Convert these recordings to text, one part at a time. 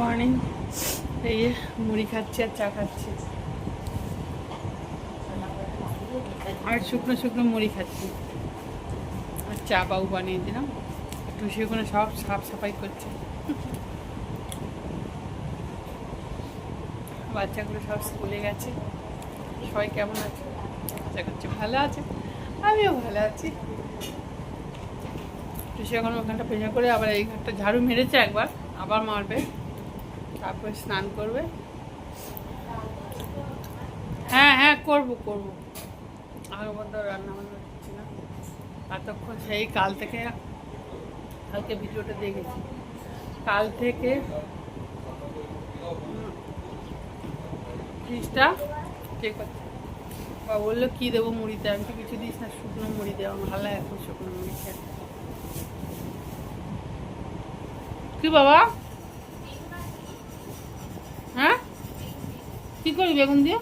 Morning এই মুড়ি খাচ্ছি আর চা খাচ্ছি। আর শুকনো শুকনো মুড়ি খাচ্ছি। আর চা বাবু বানিয়ে দিলাম। টুসি ওখানে সব সাফ সাফাই করছে। বাচ্চাগুলো সব স্কুলে গেছে। সবাই কেমন আছে? আশা করছি ভালো আছে। আমিও ভালো আছি। টুসি এখন ওখানটা পেঁচা করে আবার এই ঘরটা ঝাড়ু মেরেছে একবার, আবার মারবে। তারপরে স্নান করবে। হ্যাঁ হ্যাঁ করব করব। আগের মধ্যে রান্না বান্না করছি না। এতক্ষণ সেই কাল থেকে, কালকে ভিডিওটা দেখেছি। কাল থেকে ফ্রিজটা চেক করছে? বা বলল, কী দেবো মুড়িতে? আমি তো কিছু দিস না, শুকনো মুড়ি আমার ভালো এখন শুকনো মুড়ি খেতে। কি বাবা? কি করি বেগুন দিয়ে?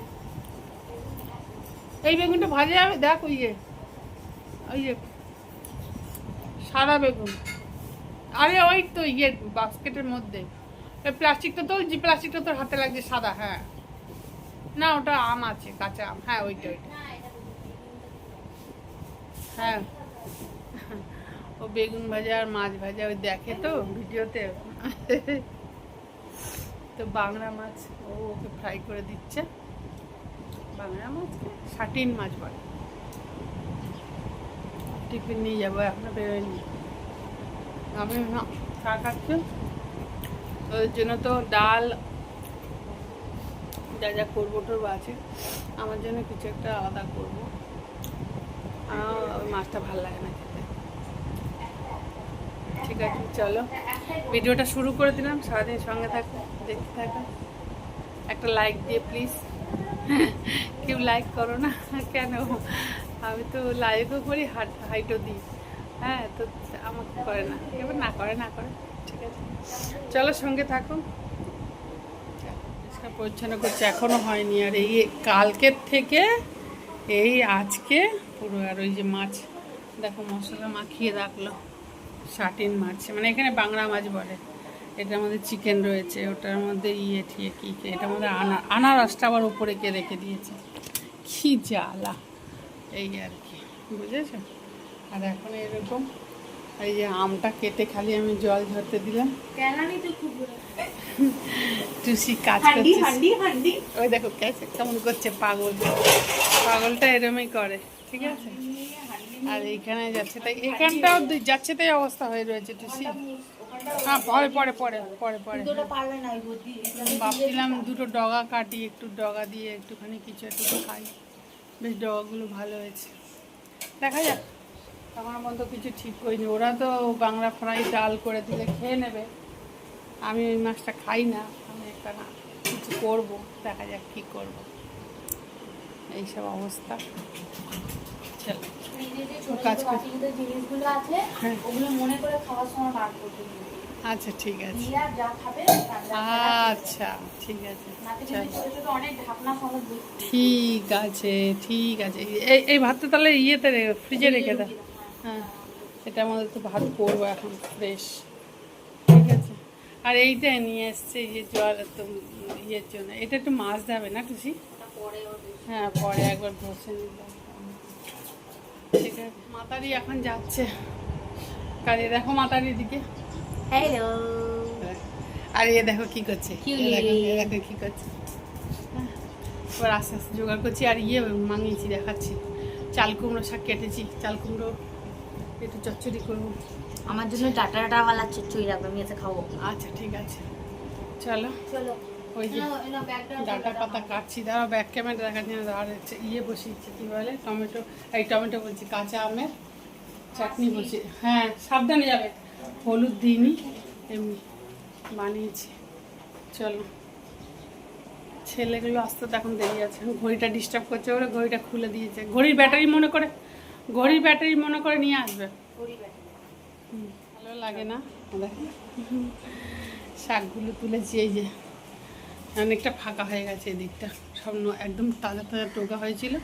এই বেগুনটা ভাজা যাবে? দেখ ওই যে ওই যে সাদা বেগুন। আরে ওই তো ইয়ে বাস্কেটের মধ্যে। প্লাস্টিকটা তো যে প্লাস্টিকটা তোর হাতে লাগছে সাদা হ্যাঁ। না, ওটা আম আছে, কাঁচা আম। হ্যাঁ ওইটা ওইটা। হ্যাঁ। ও বেগুন ভাজা আর মাছ ভাজা, ওই দেখে তো ভিডিওতে। তো বাংলা মাছ ও ওকে ফ্রাই করে দিচ্ছে। বাংলা মাছকে সাটিন মাছ বলে। টিফিন নিয়ে যাব, এখনও বেরোয়নি। আমি চা খাচ্ছি। ওর জন্য তো ডাল, যা যা করব টরবো আছে। আমার জন্য কিছু একটা আলাদা করব। আমার মাছটা ভালো লাগে না খেতে। ঠিক আছে, চলো। ভিডিওটা শুরু করে দিলাম, সারাদিন সঙ্গে থাকো দেখতে থাকো একটা লাইক দিয়ে প্লিজ কেউ লাইক করো না, কেন? আমি তো লাইকও করি হাট হাইটও দিই। হ্যাঁ তো আমাকে করে না। এবার না করে না করে, ঠিক আছে। চলো সঙ্গে থাকো পরিষ্কার পরিচ্ছন্ন করছে, এখনও হয়নি। আর এই কালকের থেকে এই আজকে পুরো আর ওই যে মাছ, দেখো মশলা মাখিয়ে রাখল। শাটিন মাছ মানে এখানে বাংলা মাছ বলে। এটার মধ্যে চিকেন রয়েছে ওটার মধ্যে ইয়ে ঠিয়ে কী কে এটার মধ্যে আনা আনারসটা আবার উপরে কে রেখে দিয়েছে। কি জ্বালা। এই আর কি বুঝেছ? আর এখন এরকম এই যে আমটা কেটে খালি আমি জল ঝরতে দিলাম। টুসি কাজ করছে ওই দেখো কেমন করছে পাগল। পাগলটা এরমই করে ঠিক আছে? আর এইখানে যাচ্ছে তাই এখানটাও যাচ্ছে তাই অবস্থা হয়ে রয়েছে টুসি হ্যাঁ পরে পরে পরে পরে পরে। ভাবছিলাম দুটো ডগা কাটি একটু ডগা দিয়ে একটুখানি কিছু একটু খাই। বেশ ডগাগুলো ভালো হয়েছে। দেখা যাক আমার মতো কিছু ঠিক করিনি। ওরা তো বাংলা ফ্রাই ডাল করে দিলে খেয়ে নেবে। আমি ওই মাছটা খাই না আমি একটা না কিছু করব দেখা যাক কী করব। এইসব অবস্থা। হ্যাঁ। আচ্ছা ঠিক আছে। দিয়ে আচ্ছা ঠিক আছে। ঠিক আছে ঠিক আছে। এই এই ভাতটা তাহলে ইয়েতে ফ্রিজে রেখে দাও হ্যাঁ এটা আমাদের তো ভাত করব এখন ফ্রেশ। ঠিক আছে। আর এইটা নিয়ে এসছে এই যে জল তো ইয়ের জন্য। এটা একটু মাছ দেবে না টুসি। হ্যাঁ পরে একবার ঘষে ঠিক আছে মাতারি এখন যাচ্ছে। কাজে দেখো মাতারির দিকে আর এ দেখো কি করছে। দেখো কি করছে। এবার আস্তে আস্তে জোগাড় করছি আর ইয়ে মাঙিয়েছি দেখাচ্ছি। চাল কুমড়ো শাক কেটেছি। চাল কুমড়ো একটু চচ্চড়ি করব। আমার জন্য টাটা টাটা ওয়ালা চচ্চড়ি রাখবে আমি এসে খাব। আচ্ছা ঠিক আছে। চলো। চলো। ওই যে ডাটা পাতা কাটছি ব্যাক ক্যামেরা দেখাচ্ছি না আর ইয়ে বসিয়েছি কী বলে টমেটো এই টমেটো বলছি কাঁচা আমের চাটনি হ্যাঁ সাবধানে যাবে। হলুদ দিইনি এমনি বানিয়েছি। চলো। ছেলেগুলো আসতে এখন দেরি আছে। ঘড়িটা ডিস্টার্ব করছে ওরা ঘড়িটা খুলে দিয়েছে। ঘড়ির ব্যাটারি মনে করে ঘড়ির ব্যাটারি মনে করে নিয়ে আসবে। ভালো লাগে না? শাকগুলো তুলেছি এই যে। অনেকটা ফাঁকা হয়ে গেছে এদিকটা। সব একদম তাজা তাজা টোকা হয়েছিল।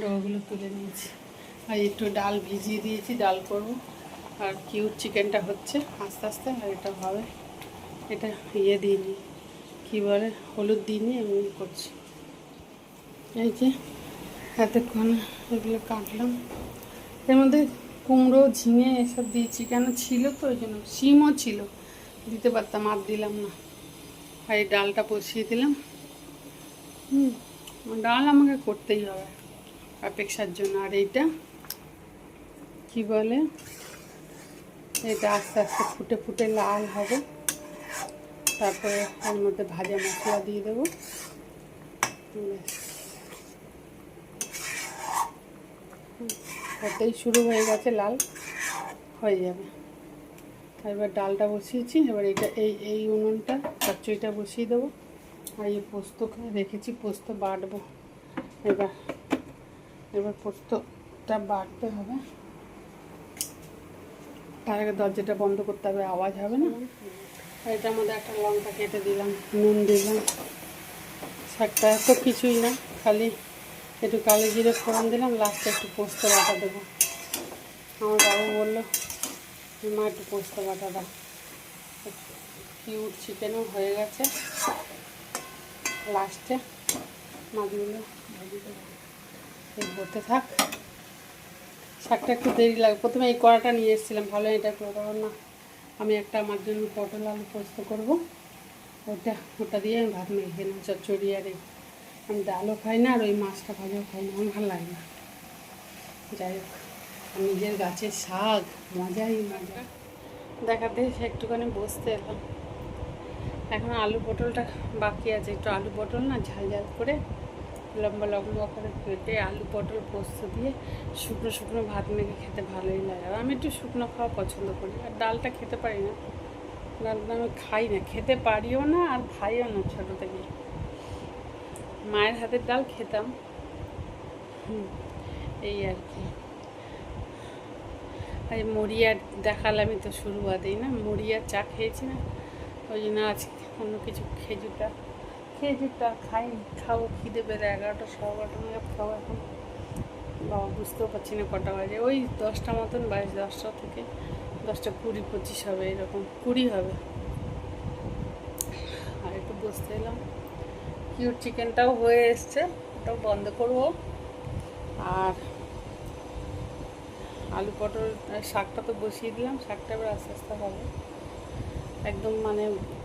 ডোকাগুলো তুলে নিয়েছি। আর একটু ডাল ভিজিয়ে দিয়েছি, ডাল করব। আর কিউট চিকেনটা হচ্ছে আস্তে আস্তে, আর এটা হবে। এটা ইয়ে দিইনি, কি বলে, হলুদ দিইনি, এমনি করছি। এই যে এতক্ষণ এগুলো কাটলাম। এর মধ্যে কুমড়ো, ঝিঙে এসব দিয়েছি। কেন ছিল তো ওই জন্য? শিমও ছিল। দিতে পারতাম, আর দিলাম না। এই ডালটা বসিয়ে দিলাম। হুম। ডাল আমাকে করতেই হবে অপেক্ষার জন্য। আর এইটা কি বলে? এটা আস্তে আস্তে ফুটে ফুটে লাল হবে। তারপরে এর মধ্যে ভাজা মশলা দিয়ে দেবো। হুম, হতেই শুরু হয়ে গেছে লাল হয়ে যাবে। এবার ডালটা বসিয়েছি, এবার এটা, এই এই উনুনটা, চচ্চড়িটা বসিয়ে দেবো। আর এই পোস্তকে রেখেছি, পোস্ত বাটবো। এবার এবার পোস্তটা বাটতে হবে। তার আগে দরজাটা বন্ধ করতে হবে, আওয়াজ হবে না। এটার মধ্যে একটা লঙ্কা কেটে দিলাম, নুন দিলাম। শাকটা তো কিছুই না, খালি একটু কালো জিরে ফোড়ন দিলাম লাস্টে একটু পোস্ত বাটা দেবো। আমার বাবু বলল যে মা একটু পোস্ত বাটা দাও। কিউট চিকেনও হয়ে গেছে। লাস্টে মাছগুলো হতে থাক, শাকটা একটু দেরি লাগে, প্রথমে এই কড়াটা নিয়ে এসেছিলাম, ভালো এটা করে দেবো না। আমি একটা আমার জন্য পটল আলু পোস্ত করব। ওটা ওটা দিয়ে আমি ভাত মেখে খেলাম চচ্চড়ি আর আমি ডালও খাই না আর ওই মাছটা ভাজাও খাই না, আমার ভালো লাগে না। যাই হোক। নিজের গাছের শাক, মজাই মজা। দেখাতে একটুখানি বসতে এলাম। এখন আলু পটলটা বাকি আছে, একটু আলু পটল না ঝাল ঝাল করে লম্বা লম্বা করে কেটে আলু পটল পোস্ত দিয়ে শুকনো শুকনো ভাত মেখে খেতে ভালোই লাগে। আর আমি একটু শুকনো খাওয়া পছন্দ করি, আর ডালটা খেতে পারি না। ডালটা আমি খাই না, খেতে পারিও না আর খাইও না ছোটো থেকে। মায়ের হাতের ডাল খেতাম। এই আর কি। এই মরিয়া দেখালামই তো শুরু শুরুয়াতেই না মরিয়া চা খেয়েছি না, ওই জন্য আজ অন্য কিছু খেজুরটা খেজুরটা খাই খাব, খিদে পেরে এগারোটা বারোটা নাগাদ খাব এখন। বাবা, বুঝতেও পারছি না কটা বাজে, ওই দশটা মতন বাজে, দশটা থেকে দশটা কুড়ি, পঁচিশ হবে এরকম, কুড়ি হবে। আর একটু বসতে এলাম কিউর চিকেনটাও হয়ে এসছে, ওটাও বন্ধ করব। আর আলু পটল শাকটা তো বসিয়ে দিলাম, শাকটা এবার আস্তে আস্তে হবে। একদম মানে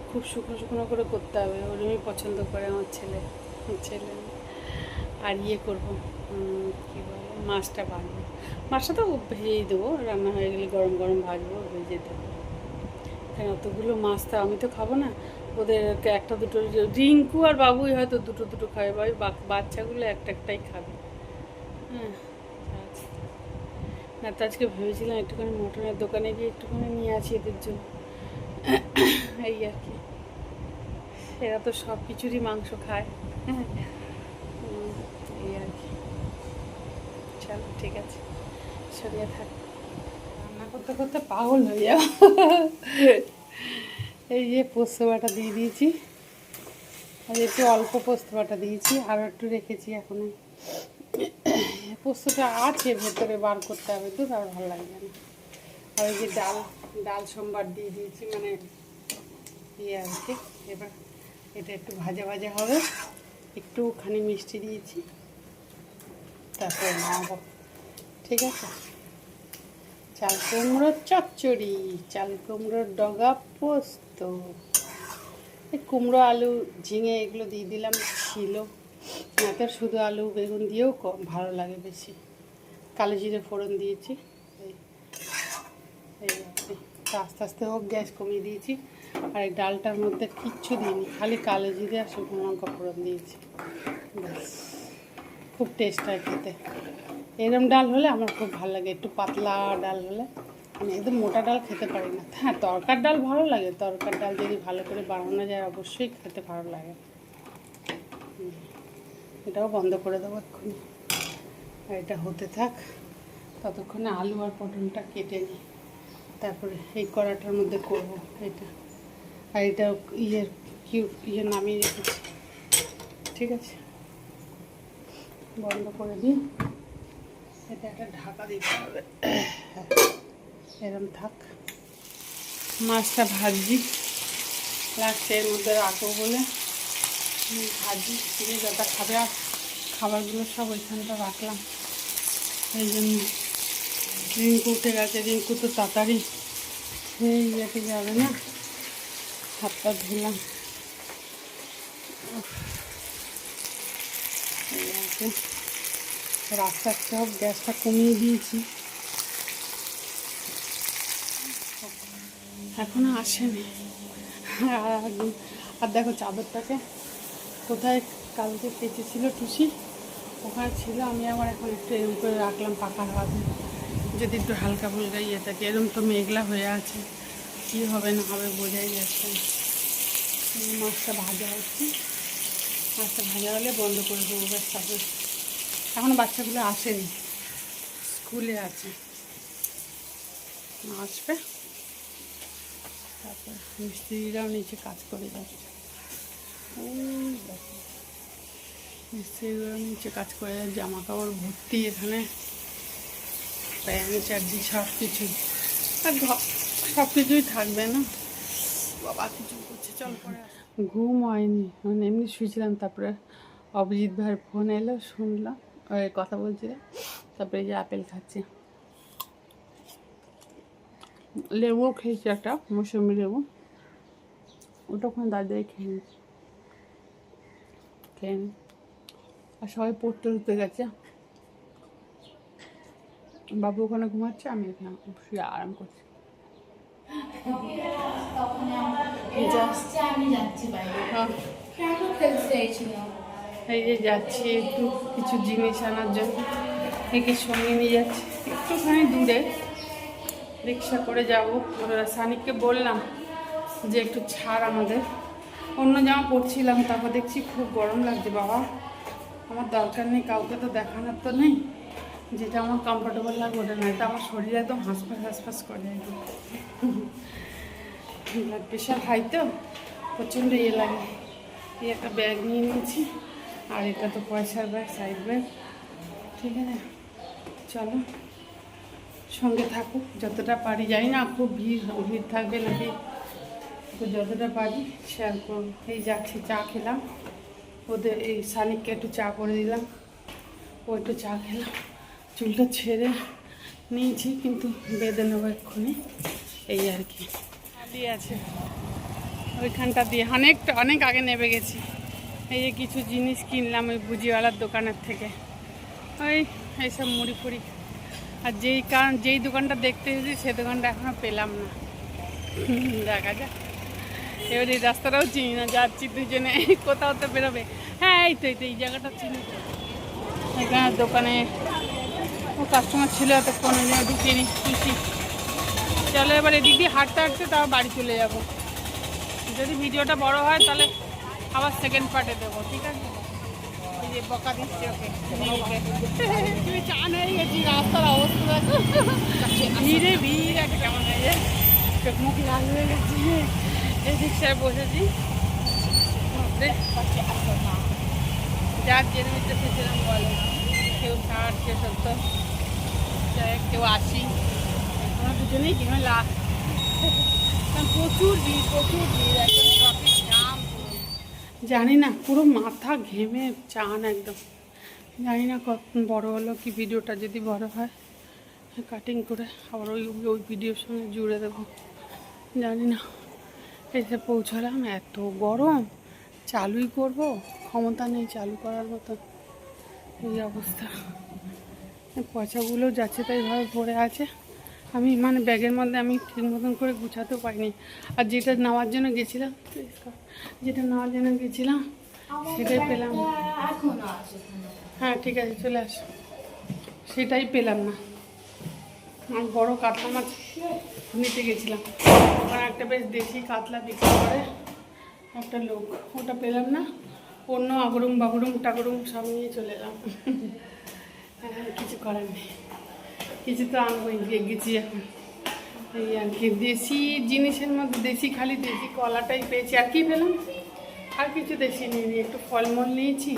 খুব শুকনো শুকনো করে করতে হবে ওরমই পছন্দ করে আমার ছেলে ছেলে। আর ইয়ে করব কী বলে, মাছটা ভাজবো। মাছটা তো ভেজেই দেবো, রান্না হয়ে গেলে গরম গরম ভাজবো, ভেজে দেবো। কেন, অতগুলো মাছ তো আমি তো খাব না, ওদের একটা দুটো, রিঙ্কু আর বাবুই হয়তো দুটো দুটো খাবে বাচ্চাগুলো একটা একটাই খাবে। হ্যাঁ আচ্ছা। না তো আজকে ভেবেছিলাম একটুখানি মটনের দোকানে গিয়ে একটুখানি নিয়ে আসি এদের জন্য। এই আর কি। এরা তো সব কিছুরই মাংস খায়। এই আর কি। চলো, ঠিক আছে। সরিয়ে থাক। রান্না করতে করতে পাগল হয়ে যাও এই যে পোস্ত বাটা দিয়ে দিয়েছি। আর একটু অল্প পোস্ত বাটা দিয়েছি। আরও একটু রেখেছি এখন পোস্তটা আছে, ভেতরে বার করতে হবে তো তার ভালো লাগবে না। আর ওই যে ডাল ডাল সোমবার দিয়ে দিয়েছি মানে ইয়ে আর কি, এবার এটা একটু ভাজা ভাজা হবে। একটুখানি মিষ্টি দিয়েছি, তারপরে নামাবো। ঠিক আছে? চাল কুমড়োর চচ্চড়ি, চাল কুমড়োর ডগা পোস্ত। কুমড়ো, আলু, ঝিঙে এগুলো দিয়ে দিলাম, ছিল। তো শুধু আলু, বেগুন দিয়েও কম ভালো লাগে বেশি। কালো জিরে ফোড়ন দিয়েছি। আস্তে আস্তে হোক, গ্যাস কমিয়ে দিয়েছি। আর এই ডালটার মধ্যে কিচ্ছু দিইনি, খালি কালো জিরে আর শুকনো লঙ্কা ফোড়ন দিয়েছি। ব্যাস, খুব টেস্ট হয় খেতে। এরম ডাল হলে আমার খুব ভালো লাগে, একটু পাতলা ডাল হলে। আমি একদম মোটা ডাল খেতে পারি না। হ্যাঁ তরকার ডাল ভালো লাগে, তরকার ডাল যদি ভালো করে বানানো যায়, অবশ্যই খেতে ভালো লাগে। এটাও বন্ধ করে দেবো এক্ষুনি। আর এটা হতে থাক। ততক্ষণে আলু আর পটলটা কেটে নিই। তারপরে এই কড়াটার মধ্যে করব এটা। আর এটা ইয়ের কিউ ইয়ে নামিয়ে রেখেছি। ঠিক আছে? বন্ধ করে দিই। এটা একটা ঢাকা দিতে হবে। এরম থাক। মাছটা ভাজছি লাস্টে এর মধ্যে রাখব বলে। ভাজি চিনি যা খাবে আর খাবারগুলো সব ওইখানটা রাখলাম। এই জন্য রিঙ্কু উঠে গেছে। রিঙ্কু তো তাড়াতাড়ি ইয়েতে যাবে না। হাত পা ধুলাম। রাস্তার সব গ্যাসটা কমিয়ে দিয়েছি। এখনও আসেনি। আর দেখো চাদরটাকে কোথায় কালকে কেচেছিল টুসি, ওখানে ছিল, আমি আবার এখন একটু এরম করে রাখলাম পাকা হাওয়াতে যদি একটু হালকা ফুলকা ইয়ে থাকে, এরম তো মেঘলা হয়ে আছে, কী হবে না হবে বোঝাই যাচ্ছে মাছটা ভাজা হচ্ছে। মাছটা ভাজা হলে বন্ধ করে দেবো, ব্যাস তারপর। এখনও বাচ্চাগুলো আসেনি, স্কুলে আছে। আসবে। তারপর মিস্ত্রিরাও নিচে কাজ করে যাচ্ছে। নিচে কাজ করে জামা কাপড় ভর্তি এখানে। প্যান্ট, চার্জি সব কিছুই আর সব কিছুই থাকবে না। বাবা, কিছু করছে, চল পরে ঘুম হয়নি। মানে এমনি শুয়েছিলাম, তারপরে অভিজিৎ ভাইয়ের ফোন এলো, শুনলাম ওই কথা বলছিলাম তারপরে যে আপেল খাচ্ছে। লেবু খেয়েছি একটা, মৌসুমি লেবু। ওটা ওখানে দাঁড়িয়ে খেয়ে নিচ্ছি খেয়ে নি আর সবাই পড়তে উঠতে গেছে। বাবু ওখানে ঘুমাচ্ছে আমি এখানে শুয়ে আরাম করছি। হ্যাঁ। এই যে যাচ্ছি একটু কিছু জিনিস আনার জন্য। একে সঙ্গে নিয়ে যাচ্ছি। একটুখানি দূরে রিক্সা করে যাব। সানিককে বললাম যে একটু ছাড় আমাদের। অন্য জামা পরছিলাম, তারপর দেখছি খুব গরম লাগছে, বাবা। আমার দরকার নেই, কাউকে তো দেখানোর তো নেই। যেটা আমার কমফোর্টেবল লাগবে, ওটা নয়। তো আমার শরীর একদম হাঁসফাঁস হাঁসফাঁস করে ব্লাড প্রেশার হাই তো, প্রচণ্ড ইয়ে লাগে। এই একটা ব্যাগ নিয়ে নিয়েছি, আর এটা তো পয়সার ব্যাগ সাইড ব্যাগ ঠিক আছে? চলো, সঙ্গে থাকুক, যতটা পারি। যাই না, খুব ভিড় ভিড় থাকবে নাকি? তো যতটা পারি শেয়ার করব। এই যাচ্ছি, চা খেলাম। ওদের এই সানিককে একটু চা করে দিলাম। ও একটু চা খেলাম চুলটা ছেড়ে নিয়েছি, কিন্তু বেঁধে নেব এক্ষুনি। এই আর কি। আছে। ওইখানটা দিয়ে অনেকটা, অনেক আগে নেমে গেছি। এই যে কিছু জিনিস কিনলাম ওই বুজিওয়ালার দোকানের থেকে। ওই এইসব মুড়ি ফুড়ি। আর যেই কারণ, যেই দোকানটা দেখতে এসেছি, সে দোকানটা এখনও পেলাম না। দেখা যাক। এবার এই রাস্তাটাও চিনি না যাচ্ছি দুজনে কোথাও তো বেরোবে। হ্যাঁ এই তো এই তো এই জায়গাটা চিনি। এখানে দোকানে কাস্টমার ছিল এতক্ষণ ঢুকিয়ে নি খুশি চলো এবার এদিক দিয়ে হাঁটতে হাঁটতে তাও বাড়ি চলে যাব। যদি ভিডিওটা বড় হয় তাহলে আবার সেকেন্ড পার্টে দেবো ঠিক আছে? এই যে বকা দিচ্ছে ওকে তুমি চান হয়ে গেছি রাস্তার অবস্থা ভিড়ে ভিড় একটা কেমন হয়ে যায় মুখ লাল হয়ে গেছে। এই রিক্সায় বসেছি। যার জেনে মিটতে সেরকম বলে কেউ ষাট কেউ সত্তর কেউ আশি আমরা দুজনেই কিনে লাভ প্রচুর ভিড় প্রচুর ভিড়, একদম ট্রাফিক জাম জানি না, পুরো মাথা ঘেমে চান একদম। জানি না কত বড় হলো কি ভিডিওটা যদি বড় হয়। কাটিং করে আবার ওই ওই ভিডিওর সঙ্গে জুড়ে দেবো। জানি না। এসে পৌঁছালাম, এত গরম। চালুই করব, ক্ষমতা নেই চালু করার মতো। এই অবস্থা। পয়সাগুলো যাচ্ছে তাই ভাবে পড়ে আছে। আমি মানে ব্যাগের মধ্যে আমি ঠিক মতন করে গুছাতেও পারিনি। আর যেটা নেওয়ার জন্য গেছিলাম, যেটা নেওয়ার জন্য গেছিলাম, সেটাই পেলাম। হ্যাঁ ঠিক আছে, চলে আস। সেটাই পেলাম না। আমি বড় কাতলা মাছ নিতে গেছিলাম। ওখানে একটা বেশ দেশি কাতলা বিক্রি করে। একটা লোক, ওটা পেলাম না। অন্য আগরুম বাগরুম টাগরুম সব নিয়ে চলে এলাম। কিছু করার নেই। কিছু তো আনবোই গেছি এখন। এই আর কি, দেশি জিনিসের মধ্যে, দেশি খালি, দেশি কলাটাই পেয়েছি। আর কি পেলাম? আর কিছু দেশি নিয়ে একটু ফলমূল নিয়েছি।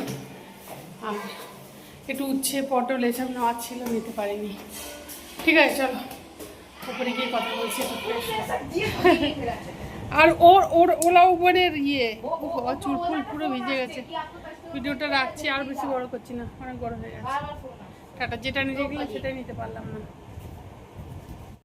আর একটু উচ্ছে, পটল, এসব নেওয়ার ছিল, নিতে পারিনি। ঠিক আছে, চলো। গিয়ে কথা বলছি। আর ওর ওর, ওলা উপরের ইয়ে ও বাবা চুলফুল পুরো ভিজে গেছে। ভিডিওটা রাখছি, আর বেশি বড় করছি না, অনেক বড় হয়ে গেছে। টাটা, যেটা নিতে গেলাম সেটাই নিতে পারলাম না।